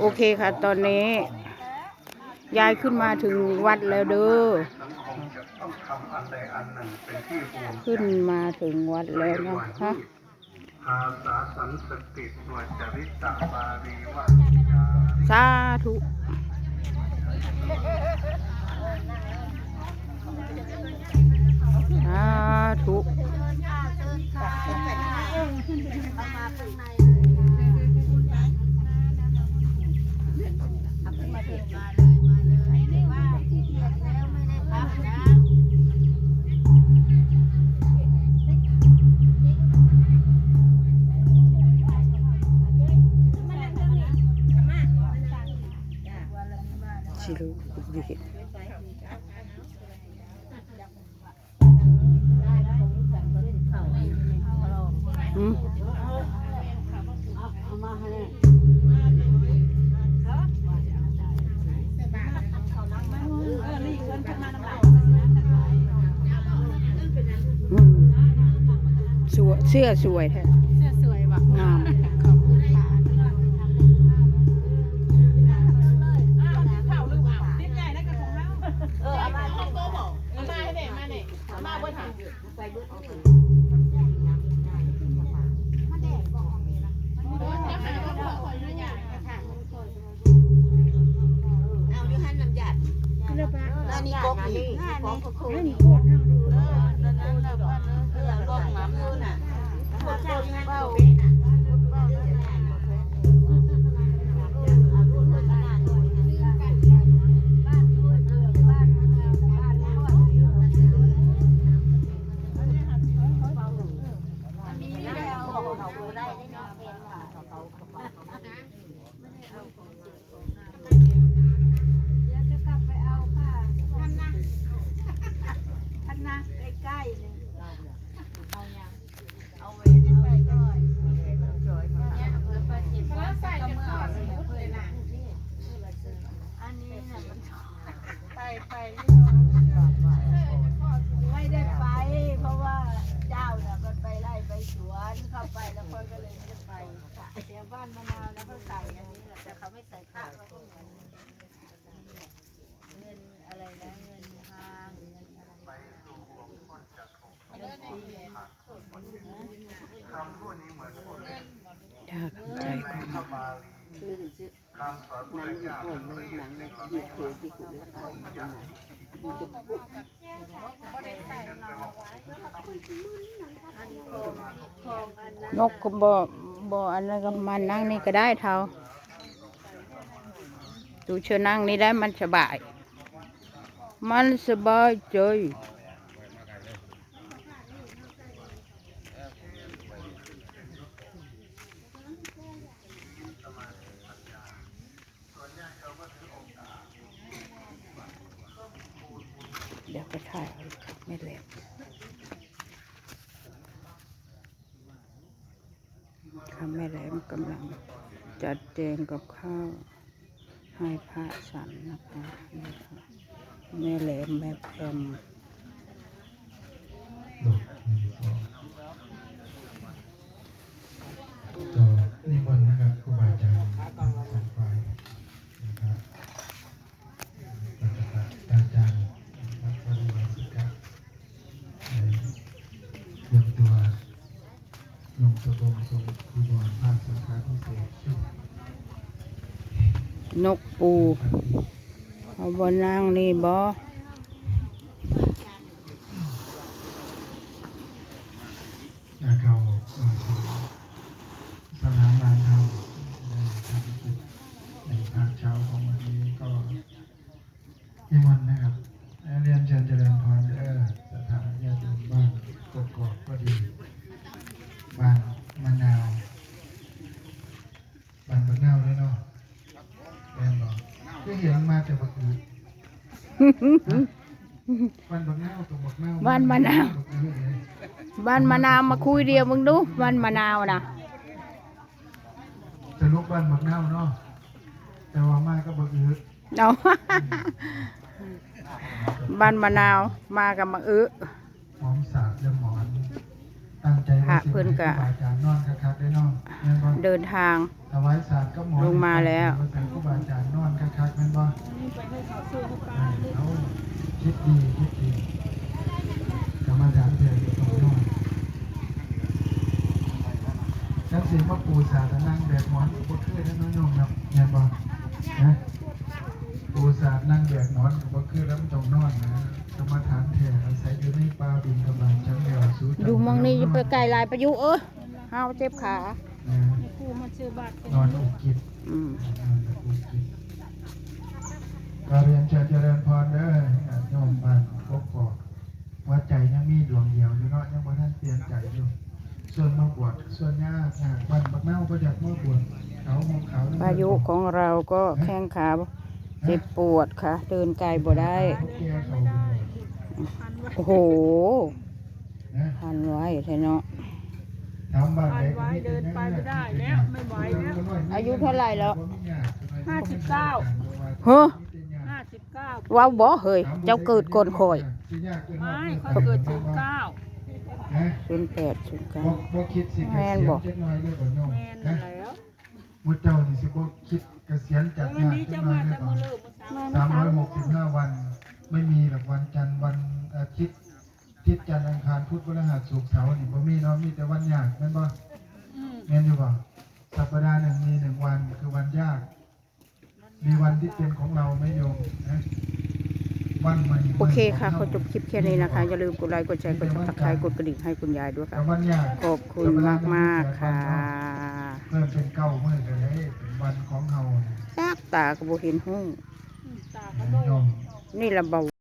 โอเคค่ะ ตอนนี้ ยายขึ้นมาถึงวัดแล้วเด้อขึ้นมาถึงวัดแล้วนะคะภาษาสันสกฤตวจริตบาลีวาสาธุสาธุ ดิอืมอืมสวยเสื้อสวยแท้ นี่กบนี่กบก็คือนี่โคตรทั้งดูเออนั่นนั่นแล้วก็เออลงน้ำนู่นน่ะโคตรเบ้า ไม่ได้ไป เพราะว่าเจ้าน่ะมันไปไล่ไปสวนเข้าไปแล้วคนก็เลยไม่ได้ไปค่ะเดี๋ยวบ้านมะนาวแล้วเขาใส่อันนี้แหละแต่เขาไม่ใส่ข้าวเขาก็เหมือนเงินอะไรนะเงินทางเงินอะไร คำพูดนี้เหมือนพูด ยากใจของ พระบาลีคำสอนพระเจ้าไม่ได้ยึดในความเป็นของอย่างนกก็บ่บ่อันนั้นก็มานั่งนี่ก็ได้เท่าดูเชนั่งนี่ได้มันสบาย มันสบายใจ เดี๋ยวก็ถ่ายเอาครับไม่เล็ว ข้าแม่แหลมกำลังจัดแจงกับข้าวให้พระสันนะคะนี่ค่ะแม่แหลมแม่แพม ต่อนิมนต์นะครับครูบาอาจารย์สองฝ่ายนะครับปฏิบัติอาจารย์นะครับปฏิบัติสิกะในเตรียมตัว ลงตัวบงทรงครูบาภาคสังฆาพิเศษซึ่งนกปูเอาบนนั่งนี่บ่นาเขามาถึงสนามลานธรรมในทางจิตในภาคเช้าของวันนี้ก็นิมนต์นะครับเรียนเชิญเจริญพรเด้อสถานญาติโยมบ้านกกอกก็ดี บ้านมะนาว บ้านมะนาวเลยเนาะแม่นบอ กก็เห็นมาแต่บักอืดฮะบ้านบักนาวตรงบักนาวบ้านมะนาวบักอืดเลยบ้านมะนาวมาคุยเดียวมึงดูบ้านมะนาวนะจะลุกบ้านบักนาวเนาะแต่ว่ามาก็บักอืดเอา บ้านมะนาวมากับมังอึหอมสาบและหมอน ตั้งใจพระว่าสิเพิ่นก็ให้ครูบาอาจารย์นอนคักๆได้เนอนแม่นบ่เดินทางถวายสารก็หมอนลงมาแล้วว่าแต่ครูม่นบ่นี่ไปให้เขาซื้อให้ป้าเอาคิดดีคิดดีกรรมฐานเพียงตรงนอนจังสิมาปูสาดนั่งแดดหมอนบ่เคยได้น้อยนมครับแม่นบ่นะปูสาดนั่งแดดหมอนบ่คือแล้วมันต้องนอนนะ อยู่หมองนี้จะไปไกลลายประยุเอ้ยเฮาเจ็บขานะกูมาซื้อบัตรนอนอุกกิจอืมนกกิจก็เรียนเชิญเจริญพรเด้อโยมบ้านกกอกว่าใจยังมีดวงเดียวอยู่เนาะยังบ่ทันเปลี่ยนใจอยู่ส่วนมาบวชส่วนญาติญาติวันบักเน่าก็อยากมาบวชเขามองเขาพายุของเราก็แข้งขาเจ็บปวดค่ะ เดินไกลบ่ได้ โอ้โห นะพันไว้แท้เนาะถามบ้านไหนก็เดินไปไม่ได้แล้วไม่ไหวแล้วอายุเท่าไหร่แล้วห้าสิบเก้าเฮ้อห้าสิบเก้าว้าวบ่เฮ้ยเจ้าเกิดก่อนข่อยไม่เขาเกิดศูนย์เก้านะศูนย์แปดศูนย์เก้าบ่บ่คิดสิเกษียณจักหน่อยเลยบ่โยมแมนนั่นะนแล้วมุเจ้านี่สิบ่คิดเกษียณจากวันงานนี้จัจะกหน่อมายเลยแต่บ่มือเลิกมาสามสามร้อยหกสิบห้าวัน ไม่มีหรอกวันจันทร์วันอาทิตย์อา ทิตย์จันทร์อังคารพุธพฤหัสศุกร์เสาร์นี่บ่มีเนาะมีแต่วันยากแม่นบ่อืมแม่นอยู่บ่สัปดาห์หนึ่งมีหนึ่งวันคือวันยาก มีวันที่เป็นของเราไหม่โยมนะวันใหม่โอเคค่ะขอจบคลิปแค่นี้นะคะ อย่าลืมกดไลค์กดแชร์กดซับสไครต์กดกระดิ่งให้คุณยายด้วยแต่ค่ะวันยากขอบคุณมากมากๆค่ะเพิ่มเป็นเก้ามื้อก็ได้เป็นวันของเฮาซากตากระโบเห็นห้องตาเขาโดโยนมนี่ละเบา